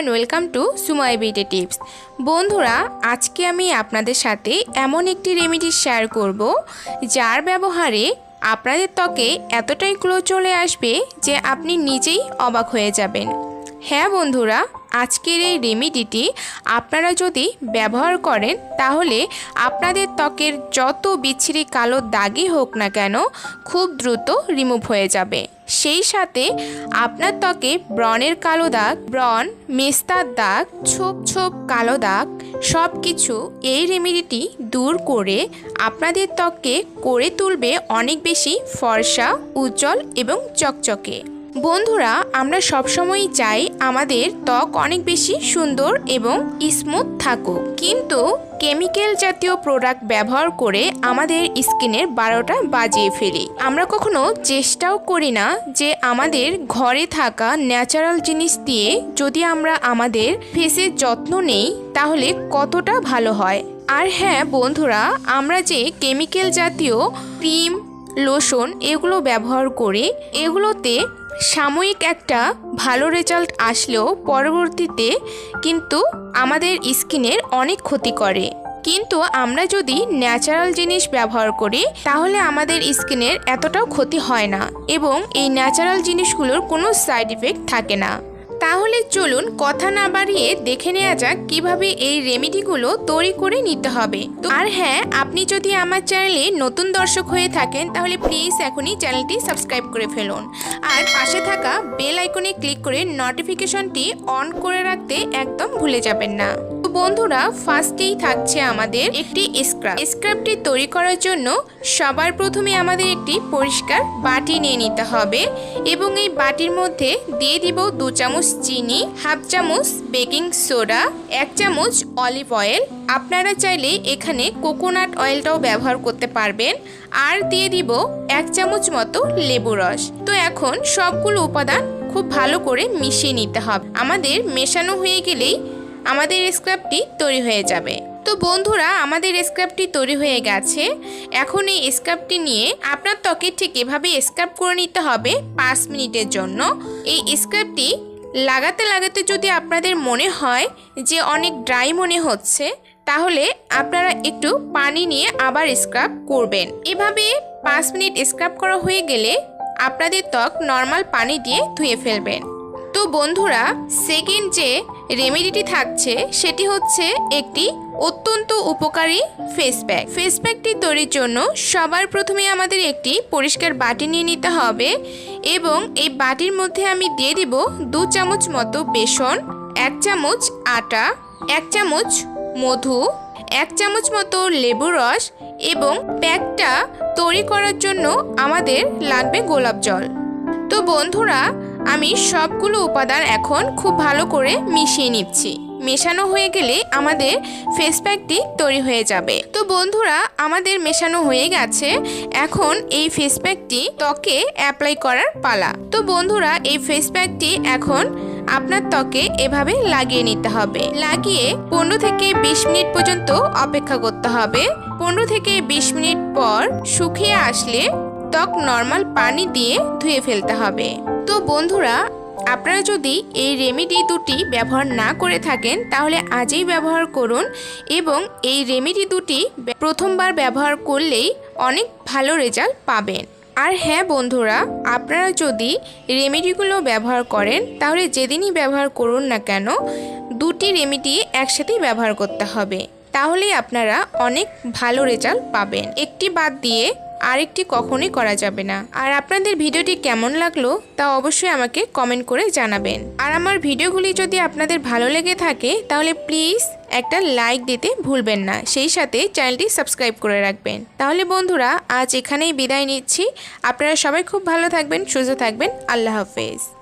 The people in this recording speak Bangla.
And welcome to Sumoy beauty tips বন্ধুরা, আজকে আমি আপনাদের সাথে এমন একটি রেমেডি শেয়ার করব, যার ব্যবহারে আপনাদের ত্বকে এতটাই গ্লো চলে আসবে যে আপনি নিজেই অবাক হয়ে যাবেন। হ্যাঁ বন্ধুরা আজকের এই রেমেডিটি আপনারা যদি ব্যবহার করেন, তাহলে আপনাদের ত্বকের যত বিচ্ছিরি কালো দাগই হোক না কেন, খুব দ্রুত রিমুভ হয়ে যাবে। সেই সাথে আপনার ত্বকে ব্রণের কালো দাগ, ব্রণ, মেস্তার দাগ, ছোপ ছোপ কালো দাগ সব কিছু এই রেমেডিটি দূর করে আপনাদের ত্বককে করে তুলবে অনেক বেশি ফর্সা, উজ্জ্বল এবং চকচকে। বন্ধুরা, আমরা সবসময়ই চাই আমাদের ত্বক অনেক বেশি সুন্দর এবং স্মুথ থাকুক। কিন্তু কেমিক্যাল জাতীয় প্রোডাক্ট ব্যবহার করে আমাদের স্কিনের বারোটা বাজিয়ে ফেলি। আমরা কখনো চেষ্টাও করি না যে আমাদের ঘরে থাকা ন্যাচারাল জিনিস দিয়ে যদি আমরা আমাদের ফেসের যত্ন নেই, তাহলে কতটা ভালো হয়? আর হ্যাঁ বন্ধুরা, আমরা যে কেমিক্যাল জাতীয় ক্রিম লোশন এগুলো ব্যবহার করে, এগুলোতে সাময়িক একটা ভালো রেজাল্ট আসলেও পরবর্তীতে কিন্তু আমাদের স্কিনের অনেক ক্ষতি করে। কিন্তু আমরা যদি ন্যাচারাল জিনিস ব্যবহার করি, তাহলে আমাদের স্কিনের এতটাও ক্ষতি হয় না এবং এই ন্যাচারাল জিনিসগুলোর কোনো সাইড ইফেক্ট থাকে না। তাহলে চলুন কথা না বাড়িয়ে দেখে নেওয়া যাক কীভাবে এই রেমেডিগুলো তৈরি করে নিতে হবে। তো আর হ্যাঁ আপনি যদি আমার চ্যানেলে নতুন দর্শক হয়ে থাকেন, তাহলে প্লিজ এখনই চ্যানেলটি সাবস্ক্রাইব করে ফেলুন। আর পাশে থাকা বেল আইকনে ক্লিক করে নোটিফিকেশনটি অন করে রাখতে একদম ভুলে যাবেন না। বন্ধুরা ফার্স্টেই থাকছে আমাদের একটি স্ক্রাব স্ক্রাবটি তৈরি করার জন্য সবার প্রথমে আমাদের একটি পরিষ্কার বাটি নিয়ে নিতে হবে এবং এই বাটির মধ্যে দিয়ে দিব দু চামচ চিনি, হাফ চামচ বেকিং সোডা, এক চামচ অলিভ অয়েল। আপনারা চাইলে এখানে কোকোনাট অয়েলটাও ব্যবহার করতে পারবেন। আর দিয়ে দিব এক চামচ মতো লেবু রস। তো এখন সবগুলো উপাদান খুব ভালো করে মিশিয়ে নিতে হবে। আমাদের মেশানো হয়ে গেলেই আমাদের স্ক্রাবটি তৈরি হয়ে যাবে। তো বন্ধুরা, আমাদের স্ক্রাবটি তৈরি হয়ে গেছে। এখন এই স্ক্রাবটি নিয়ে আপনার ত্বকে ঠিক এভাবে স্ক্রাব করে নিতে হবে পাঁচ মিনিটের জন্য। এই স্ক্রাবটি লাগাতে লাগাতে যদি আপনাদের মনে হয় যে অনেক ড্রাই মনে হচ্ছে, তাহলে আপনারা একটু পানি নিয়ে আবার স্ক্রাব করবেন। এভাবে পাঁচ মিনিট স্ক্রাব করা হয়ে গেলে আপনাদের ত্বক নর্মাল পানি দিয়ে ধুয়ে ফেলবেন। তো বন্ধুরা সেকেন্ড যে রেমেডিটি থাকছে, সেটি হচ্ছে একটি অত্যন্ত উপকারী ফেস প্যাক ফেস প্যাকটি তৈরির জন্য সবার প্রথমে আমাদের একটি পরিষ্কার বাটি নিয়ে নিতে হবে এবং এই বাটির মধ্যে আমি দিয়ে দিব দু চামচ মতো বেসন, এক চামচ আটা, এক চামচ মধু, এক চামচ মতো লেবু রস এবং প্যাকটা তৈরি করার জন্য আমাদের লাগবে গোলাপ জল। তো বন্ধুরা আমি সবগুলো উপাদান এখন খুব ভালো করে মিশিয়ে নিচ্ছি। মেশানো হয়ে গেলে আমাদের ফেস প্যাকটি তৈরি হয়ে যাবে। তো বন্ধুরা, আমাদের মেশানো হয়ে গেছে। এখন এই ফেস প্যাকটি ত্বকে অ্যাপ্লাই করার পালা। তো বন্ধুরা, এই ফেস প্যাকটি এখন আপনার ত্বকে এভাবে লাগিয়ে নিতে হবে। লাগিয়ে পনেরো থেকে বিশ মিনিট পর্যন্ত অপেক্ষা করতে হবে। পনেরো থেকে বিশ মিনিট পর শুকিয়ে আসলে ত্বক নর্মাল পানি দিয়ে ধুয়ে ফেলতে হবে। তো বন্ধুরা, আপনারা যদি এই রেমেডি দুটি ব্যবহার না করে থাকেন, তাহলে আজই ব্যবহার করুন এবং এই রেমেডি দুটি প্রথমবার ব্যবহার করলেই অনেক ভালো রেজাল্ট পাবেন। আর হ্যাঁ বন্ধুরা, আপনারা যদি রেমেডিগুলো ব্যবহার করেন, তাহলে যেদিনই ব্যবহার করুন না কেন, দুটি রেমেডি একসাথেই ব্যবহার করতে হবে। তাহলেই আপনারা অনেক ভালো রেজাল্ট পাবেন। একটি বাদ দিয়ে আরেকটি কখনোই করা যাবে না। আর আপনাদের ভিডিওটি কেমন লাগল তা অবশ্যই আমাকে কমেন্ট করে জানাবেন। আর আমার ভিডিওগুলি যদি আপনাদের ভালো লেগে থাকে, তাহলে প্লিজ একটা লাইক দিতে ভুলবেন না। সেই সাথে চ্যানেলটি সাবস্ক্রাইব করে রাখবেন। তাহলে বন্ধুরা, আজ এখানেই বিদায় নিচ্ছি। আপনারা সবাই খুব ভালো থাকবেন, সুস্থ থাকবেন। আল্লাহ হাফেজ।